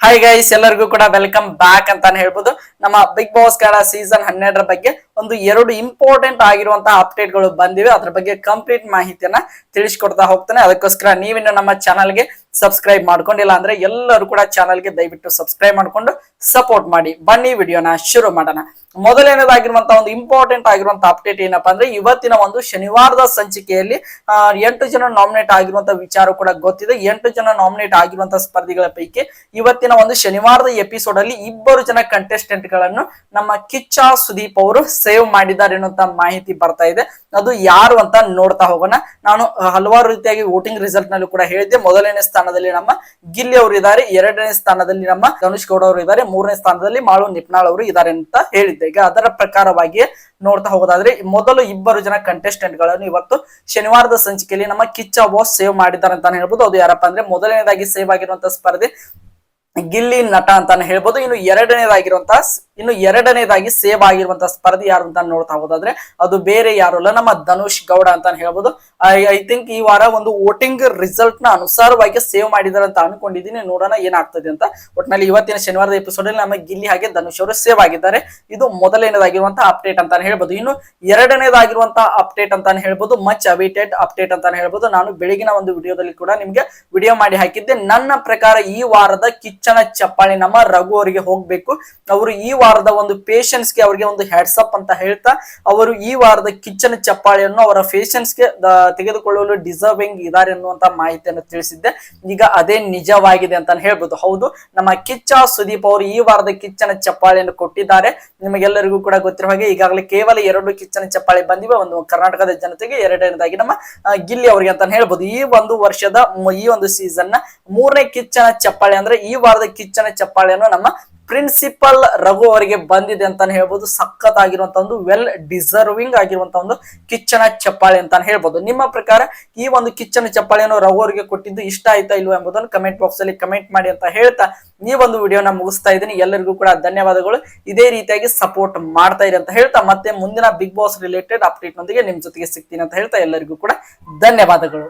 Hi guys ಎಲ್ಲರಿಗೂ ಕೂಡ welcome back ಅಂತಾನೆ ಹೇಳ್ಬೋದು. ನಮ್ಮ ಬಿಗ್ ಬಾಸ್ ಕನ್ನಡ ಸೀಸನ್ ಹನ್ನೆರಡರ ಬಗ್ಗೆ ಒಂದು ಎರಡು ಇಂಪಾರ್ಟೆಂಟ್ ಆಗಿರುವಂತಹ ಅಪ್ಡೇಟ್ಗಳು ಬಂದಿವೆ. ಅದ್ರ ಬಗ್ಗೆ ಕಂಪ್ಲೀಟ್ ಮಾಹಿತಿಯನ್ನ ತಿಳಿಸ್ಕೊಡ್ತಾ ಹೋಗ್ತಾನೆ. ಅದಕ್ಕೋಸ್ಕರ ನೀವಿನ್ನು ನಮ್ಮ ಚಾನಲ್ಗೆ ಸಬ್ಸ್ಕ್ರೈಬ್ ಮಾಡ್ಕೊಂಡಿಲ್ಲ ಅಂದ್ರೆ ಎಲ್ಲರೂ ಕೂಡ ಚಾನಲ್ಗೆ ದಯವಿಟ್ಟು ಸಬ್ಸ್ಕ್ರೈಬ್ ಮಾಡ್ಕೊಂಡು ಸಪೋರ್ಟ್ ಮಾಡಿ. ಬನ್ನಿ ವಿಡಿಯೋನ ಶುರು ಮಾಡೋಣ. ಮೊದಲನೇದಾಗಿರುವಂತಹ ಒಂದು ಇಂಪಾರ್ಟೆಂಟ್ ಆಗಿರುವಂತಹ ಅಪ್ಡೇಟ್ ಏನಪ್ಪಾ ಅಂದ್ರೆ ಇವತ್ತಿನ ಒಂದು ಶನಿವಾರದ ಸಂಚಿಕೆಯಲ್ಲಿ ಎಂಟು ಜನ ನಾಮಿನೇಟ್ ಆಗಿರುವಂತಹ ವಿಚಾರ ಕೂಡ ಗೊತ್ತಿದೆ. ಎಂಟು ಜನ ನಾಮಿನೇಟ್ ಆಗಿರುವಂತಹ ಸ್ಪರ್ಧಿಗಳ ಪೈಕಿ ಇವತ್ತಿನ ಒಂದು ಶನಿವಾರದ ಎಪಿಸೋಡ್ ಅಲ್ಲಿ ಇಬ್ಬರು ಜನ ಕಂಟೆಸ್ಟೆಂಟ್ಗಳನ್ನು ನಮ್ಮ ಕಿಚ್ಚ ಸುದೀಪ್ ಅವರು ಸೇವ್ ಮಾಡಿದ್ದಾರೆ ಅನ್ನುವಂತ ಮಾಹಿತಿ ಬರ್ತಾ ಇದೆ. ಅದು ಯಾರು ಅಂತ ನೋಡ್ತಾ ಹೋಗೋಣ. ನಾನು ಹಲವಾರು ರೀತಿಯಾಗಿ ವೋಟಿಂಗ್ ರಿಸಲ್ಟ್ ನಲ್ಲೂ ಕೂಡ ಹೇಳಿದ್ದೆ. ಮೊದಲನೇ ಸ್ಥಾನದಲ್ಲಿ ನಮ್ಮ ಗಿಲ್ಲಿ ಅವರು ಇದ್ದಾರೆ. ಎರಡನೇ ಸ್ಥಾನದಲ್ಲಿ ನಮ್ಮ ಧನುಷ್ ಗೌಡ ಅವರು ಇದ್ದಾರೆ. ಮೂರನೇ ಸ್ಥಾನದಲ್ಲಿ ಮಾಳು ನಿಪ್ನಾಳ್ ಅವರು ಇದ್ದಾರೆ ಅಂತ ಹೇಳಿದ್ದೆ. ಈಗ ಅದರ ಪ್ರಕಾರವಾಗಿ ನೋಡ್ತಾ ಹೋಗೋದಾದ್ರೆ, ಮೊದಲು ಇಬ್ಬರು ಜನ ಕಂಟೆಸ್ಟೆಂಟ್ಗಳನ್ನು ಇವತ್ತು ಶನಿವಾರದ ಸಂಚಿಕೆಯಲ್ಲಿ ನಮ್ಮ ಕಿಚ್ಚ ಬಾಸ್ ಸೇವ್ ಮಾಡಿದ್ದಾರೆ ಅಂತಾನೆ ಹೇಳ್ಬೋದು. ಅದು ಯಾರಪ್ಪ ಅಂದ್ರೆ ಮೊದಲನೇದಾಗಿ ಸೇವ್ ಆಗಿರುವಂತ ಸ್ಪರ್ಧೆ ಗಿಲ್ಲಿ ನಟ ಅಂತಾನೆ ಹೇಳ್ಬೋದು. ಇನ್ನು ಎರಡನೇದಾಗಿರುವಂತಹ ಇನ್ನು ಎರಡನೇದಾಗಿ ಸೇವ್ ಆಗಿರುವಂತಹ ಸ್ಪರ್ಧೆ ಯಾರು ಅಂತ ನೋಡ್ತಾ ಹೋದಾದ್ರೆ ಅದು ಬೇರೆ ಯಾರು ಅಲ್ಲ, ನಮ್ಮ ಧನುಷ್ ಗೌಡ ಅಂತ ಹೇಳ್ಬೋದು. ಐ ಥಿಂಕ್ ಈ ವಾರ ಒಂದು ವೋಟಿಂಗ್ ರಿಸಲ್ಟ್ನ ಅನುಸಾರವಾಗಿ ಸೇವ್ ಮಾಡಿದಾರೆ ಅಂತ ಅನ್ಕೊಂಡಿದ್ದೀನಿ. ನೋಡೋಣ ಏನಾಗ್ತದೆ ಅಂತ. ಒಟ್ನಲ್ಲಿ ಇವತ್ತಿನ ಶನಿವಾರದ ಎಪಿಸೋಡ್ ಅಲ್ಲಿ ನಮ್ಮ ಗಿಲ್ಲಿ ಹಾಗೆ ಧನುಷ್ ಅವರು ಸೇವ್ ಆಗಿದ್ದಾರೆ. ಇದು ಮೊದಲನೇದಾಗಿರುವಂತಹ ಅಪ್ಡೇಟ್ ಅಂತಾನೆ ಹೇಳ್ಬೋದು. ಇನ್ನು ಎರಡನೇದಾಗಿರುವಂತಹ ಅಪ್ಡೇಟ್ ಅಂತಾನೆ ಹೇಳ್ಬೋದು. ಮಚ್ ಅವೇಟೆಡ್ ಅಪ್ಡೇಟ್ ಅಂತಾನೆ ಹೇಳ್ಬೋದು. ನಾನು ಬೆಳಗಿನ ಒಂದು ವಿಡಿಯೋದಲ್ಲಿ ಕೂಡ ನಿಮ್ಗೆ ವಿಡಿಯೋ ಮಾಡಿ ಹಾಕಿದ್ದೆ. ನನ್ನ ಪ್ರಕಾರ ಈ ವಾರದ ಕಿಚ್ಚನ ಚಪ್ಪಾಳೆ ನಮ್ಮ ರಘು ಅವರಿಗೆ ಹೋಗ್ಬೇಕು. ಅವರು ಈ ವಾರದ ಒಂದು ಪೇಷನ್ಸ್ಗೆ ಅವರಿಗೆ ಒಂದು ಹ್ಯಾಟ್ಸಪ್ ಅಂತ ಹೇಳ್ತಾ, ಅವರು ಈ ವಾರದ ಕಿಚ್ಚನ ಚಪ್ಪಾಳಿಯನ್ನು ಅವರ ಪೇಷನ್ಸ್ಗೆ ತೆಗೆದುಕೊಳ್ಳಲು ಡಿಸರ್ವಿಂಗ್ ಇದ್ದಾರೆ ಅನ್ನುವಂತ ಮಾಹಿತಿಯನ್ನು ತಿಳಿಸಿದ್ದೆ. ಈಗ ಅದೇ ನಿಜವಾಗಿದೆ ಅಂತ ಹೇಳ್ಬೋದು. ಹೌದು, ನಮ್ಮ ಕಿಚ್ಚ ಸುದೀಪ್ ಅವರು ಈ ವಾರದ ಕಿಚ್ಚನ ಚಪ್ಪಾಳಿಯನ್ನು ಕೊಟ್ಟಿದ್ದಾರೆ. ನಿಮಗೆಲ್ಲರಿಗೂ ಕೂಡ ಗೊತ್ತಿರುವ ಹಾಗೆ ಈಗಾಗಲೇ ಕೇವಲ ಎರಡು ಕಿಚ್ಚನ ಚಪ್ಪಾಳೆ ಬಂದಿವೆ. ಒಂದು ಕರ್ನಾಟಕದ ಜನತೆಗೆ, ಎರಡನೇದಾಗಿ ನಮ್ಮ ಗಿಲ್ಲಿ ಅವರಿಗೆ ಅಂತ ಹೇಳ್ಬೋದು. ಈ ಒಂದು ವರ್ಷದ, ಈ ಒಂದು ಸೀಸನ್ನ ಮೂರನೇ ಕಿಚ್ಚನ ಚಪ್ಪಾಳೆ ಅಂದ್ರೆ ಈ ವಾರದ ಕಿಚ್ಚನ ಚಪ್ಪಾಳಿಯನ್ನು ನಮ್ಮ ಪ್ರಿನ್ಸಿಪಲ್ ರಘು ಅವರಿಗೆ ಬಂದಿದೆ ಅಂತಾನೆ ಹೇಳ್ಬೋದು. ಸಖತ್ ಆಗಿರುವಂತ ಒಂದು ವೆಲ್ ಡಿಸರ್ವಿಂಗ್ ಆಗಿರುವಂತ ಒಂದು ಕಿಚ್ಚನ ಚಪ್ಪಾಳೆ ಅಂತಾನೆ ಹೇಳ್ಬೋದು. ನಿಮ್ಮ ಪ್ರಕಾರ ಈ ಒಂದು ಕಿಚ್ಚನ ಚಪ್ಪಾಳೆಯನ್ನು ರಘು ಅವರಿಗೆ ಕೊಟ್ಟಿದ್ದು ಇಷ್ಟ ಆಯ್ತಾ ಇಲ್ವೋ ಎಂಬುದನ್ನು ಕಮೆಂಟ್ ಬಾಕ್ಸ್ ಅಲ್ಲಿ ಕಮೆಂಟ್ ಮಾಡಿ ಅಂತ ಹೇಳ್ತಾ ಈ ಒಂದು ವಿಡಿಯೋನ ಮುಗಿಸ್ತಾ ಇದ್ದೀನಿ. ಎಲ್ಲರಿಗೂ ಕೂಡ ಧನ್ಯವಾದಗಳು. ಇದೇ ರೀತಿಯಾಗಿ ಸಪೋರ್ಟ್ ಮಾಡ್ತಾ ಇರಿ ಅಂತ ಹೇಳ್ತಾ ಮತ್ತೆ ಮುಂದಿನ ಬಿಗ್ ಬಾಸ್ ರಿಲೇಟೆಡ್ ಅಪ್ಡೇಟ್ ನೊಂದಿಗೆ ನಿಮ್ ಜೊತೆಗೆ ಸಿಗ್ತೀನಿ ಅಂತ ಹೇಳ್ತಾ ಎಲ್ಲರಿಗೂ ಕೂಡ ಧನ್ಯವಾದಗಳು.